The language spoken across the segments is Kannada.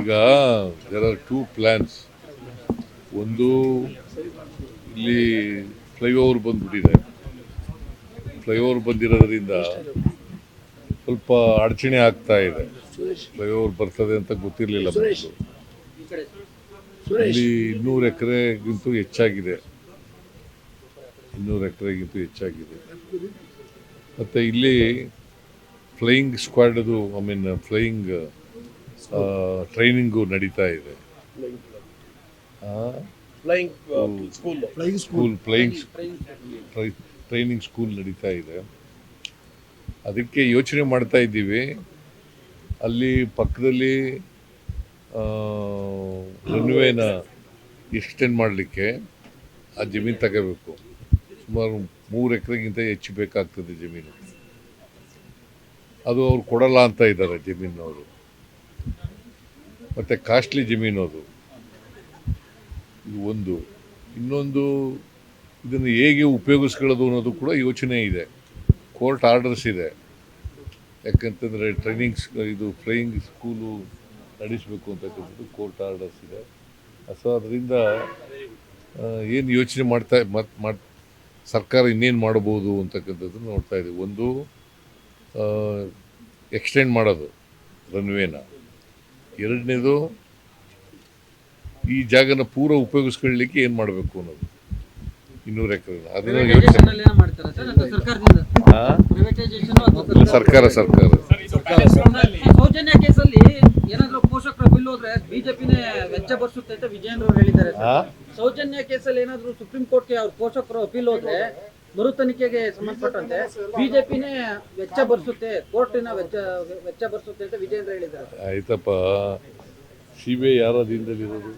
ಈಗ ದೇರ್ ಆರ್ ಟೂ ಪ್ಲ್ಯಾನ್ಸ್ ಒಂದು ಇಲ್ಲಿ ಫ್ಲೈಓವರ್ ಬಂದ್ಬಿಟ್ಟಿದೆ. ಫ್ಲೈಓವರ್ ಬಂದಿರೋದ್ರಿಂದ ಸ್ವಲ್ಪ ಅಡಚಣೆ ಆಗ್ತಾ ಇದೆ. ಫ್ಲೈಓವರ್ ಬರ್ತದೆ ಅಂತ ಗೊತ್ತಿರಲಿಲ್ಲ ಇಲ್ಲಿ ಇನ್ನೂರು ಎಕರೆಗಿಂತೂ ಹೆಚ್ಚಾಗಿದೆ. ಇನ್ನೂರು ಎಕರೆಗಿಂತೂ ಹೆಚ್ಚಾಗಿದೆ. ಮತ್ತು ಇಲ್ಲಿ ಫ್ಲೈಯಿಂಗ್ ಸ್ಕ್ವಾಡದು ಐ ಮೀನ್ ಫ್ಲೈಯಿಂಗ್ ಟ್ರೈನಿಂಗು ನಡೀತಾ ಇದೆ. School school flying training school ನಡೀತಾ ಇದೆ. ಅದಕ್ಕೆ ಯೋಚನೆ ಮಾಡ್ತಾ ಇದ್ದೀವಿ. ಅಲ್ಲಿ ಪಕ್ಕದಲ್ಲಿ ರನ್ವೇನ ಎಕ್ಸ್ಟೆಂಡ್ ಮಾಡಲಿಕ್ಕೆ ಆ ಜಮೀನು ತಗೋಬೇಕು. ಸುಮಾರು ಮೂರು ಎಕರೆಗಿಂತ ಹೆಚ್ಚು ಬೇಕಾಗ್ತದೆ ಜಮೀನು. ಅದು ಅವ್ರು ಕೊಡಲ್ಲ ಅಂತ ಇದ್ದಾರೆ ಜಮೀನವರು. ಮತ್ತು ಕಾಸ್ಟ್ಲಿ ಜಮೀನು ಅದು. ಇದು ಒಂದು. ಇನ್ನೊಂದು, ಇದನ್ನು ಹೇಗೆ ಉಪಯೋಗಿಸ್ಕೊಳ್ಳೋದು ಅನ್ನೋದು ಕೂಡ ಯೋಚನೆ ಇದೆ. ಕೋರ್ಟ್ ಆರ್ಡರ್ಸ್ ಇದೆ. ಯಾಕಂತಂದರೆ ಟ್ರೈನಿಂಗ್ಸ್ ಇದು ಫ್ಲೈಯಿಂಗ್ ಸ್ಕೂಲು ನಡೆಸಬೇಕು ಅಂತಕ್ಕಂಥದ್ದು ಕೋರ್ಟ್ ಆರ್ಡರ್ಸ್ ಇದೆ. ಸೊ ಅದರಿಂದ ಏನು ಯೋಚನೆ ಮಾಡ್ತಾ ಮತ್ತು ಸರ್ಕಾರ ಇನ್ನೇನು ಮಾಡ್ಬೋದು ಅಂತಕ್ಕಂಥದ್ದು ನೋಡ್ತಾ ಇದ್ದೀವಿ ಒಂದು ಎಕ್ಸ್ಟೆಂಡ್ ಮಾಡೋದು ರನ್ವೇನ ಎರಡನೇದು ಈ ಜಾಗನ ಪೂರ ಉಪಯೋಗಿಸ್ಕೊಳ್ಳಿಕ್ಕೆ ಏನು ಮಾಡಬೇಕು ಅನ್ನೋದು. ಇನ್ನೂರು ಎಕರೆ ಅದನ್ನ ಯೋಚನೆ ಸರ್ಕಾರ ಸರ್ಕಾರ. ಸೌಜನ್ಯ ಕೇಸಲ್ಲಿ ಏನಾದ್ರು ಪೋಷಕರ ಬಿಲ್ ಹೋದ್ರೆ ಬಿಜೆಪಿನೇ ವೆಚ್ಚ ಬರ್ಸುತ್ತೆ ಅಂತ ವಿಜಯೇಂದ್ರ ಅವರು ಹೇಳಿದ್ದಾರೆ ಸರ್. ಸೌಜನ್ಯ ಕೇಸಲ್ಲಿ ಏನಾದ್ರು ಸುಪ್ರೀಂ ಕೋರ್ಟ್ಗೆ ಅವ್ರ ಪೋಷಕರು ಅಪೀಲ್ ಹೋದ್ರೆ ಮರು ತನಿಖೆಗೆ ಸಂಬಂಧಪಟ್ಟಂತೆ ಬಿಜೆಪಿನೇ ವೆಚ್ಚ ಬರ್ಸುತ್ತೆ, ಕೋರ್ಟಿನ ವೆಚ್ಚ ವೆಚ್ಚ ಬರ್ಸುತ್ತೆ ಅಂತ ವಿಜೇಂದ್ರ ಹೇಳಿದ್ದಾರೆ. ಆಯ್ತಪ್ಪ ಸಿ ಬಿ ಐ ಯಾರ ಅಧೀನದಲ್ಲಿರೋದು?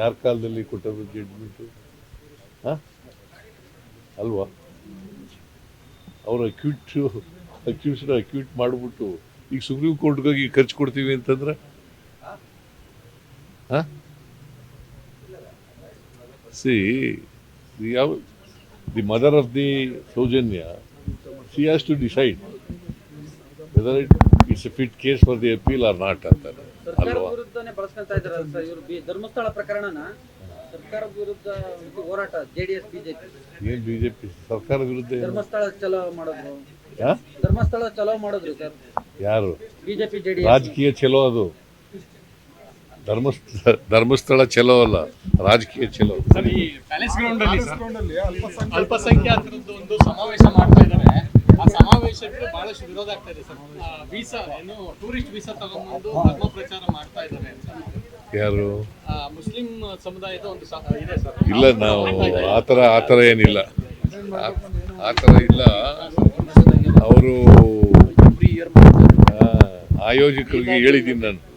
ಯಾರ ಕಾಲದಲ್ಲಿ ಕೊಟ್ಟರು ಜಡ್ಜ್ಮೆಂಟು ಅಲ್ವಾ? ಅವರು ಅಕ್ಯೂಟ್ ಅಕ್ಯೂಸ್ಡ್ ಅಕ್ಯೂಟ್ ಮಾಡಿಬಿಟ್ಟು ಈಗ ಸುಪ್ರೀಂ ಕೋರ್ಟ್ಗೆ ಖರ್ಚು ಕೊಡ್ತೀವಿ ಅಂತಂದ್ರೆ? ಹಾಂ? ಸಿ, ಯಾವ the mother of the Soujanya she has to decide whether it it's a fit case for the appeal or not ಅಂತಾರೆ. ಅಲ್ವಾ? ವಿರುದ್ಧನೇ ಬಳಸ್ಕೊಂತ ಇದ್ದಾರೆ ಸರ್ ಇವರು ಧರ್ಮಸ್ಥಳ ಪ್ರಕರಣನ ಸರ್ಕಾರ ವಿರುದ್ಧ ಹೋರಾಟ ಜೆಡಿಎಸ್ ಬಿಜೆಪಿ ಏನು ಬಿ ಜೆ ಪಿ ಸರ್ಕಾರ ವಿರುದ್ಧ ಏನು? ಧರ್ಮಸ್ಥಳ ಚಲೋ ಮಾಡಿದ್ರು. ಹಾ? ಧರ್ಮಸ್ಥಳ ಚಲೋ ಮಾಡಿದ್ರು ಸರ್. ಯಾರು? ಬಿಜೆಪಿ ಜೆಡಿಎಸ್ ರಾಜಕೀಯ ಚಲೋ ಅದು. ಧರ್ಮಸ್ಥಳ ಧರ್ಮಸ್ಥಳ ಚಲೋ ಅಲ್ಲ ರಾಜಕೀಯ ಚಲೋ ಸರ್ ಈ ಪ್ಯಾಲೇಸ್ ಗ್ರೌಂಡ್ ಅಲ್ಲಿ ಸರ್ ಅಲ್ಪಸಂಖ್ಯಾತರದ್ದು ಒಂದು ಸಮಾವೇಶ ಮಾಡ್ತಾ ಇದ್ದಾರೆ. ಆ ಸಮಾವೇಶಕ್ಕೆ ಬಹಳಷ್ಟು ವಿರೋಧ ಆಗ್ತಾ ಇದೆ ಸರ್. ವೀಸಾ ಏನು ಟೂರಿಸ್ಟ್ ವೀಸಾ ತಗೊಂಡ್ಬಂದು ಧರ್ಮ ಪ್ರಚಾರ ಮಾಡ್ತಾ ಇದ್ದಾರೆ ಅಂತ. ಯಾರು? ಆ, ಮುಸ್ಲಿಂ ಸಮುದಾಯದ ಒಂದು ಇದೆ ಸರ್. ಇಲ್ಲ ನಾವು ಆ ಥರ ಆ ಥರ ಏನಿಲ್ಲ. ಆ- ಆ ಥರ ಇಲ್ಲ. ಅವರು ಆಯೋಜಕರಿಗೆ ಹೇಳಿದ್ದೀನಿ ನಾನು.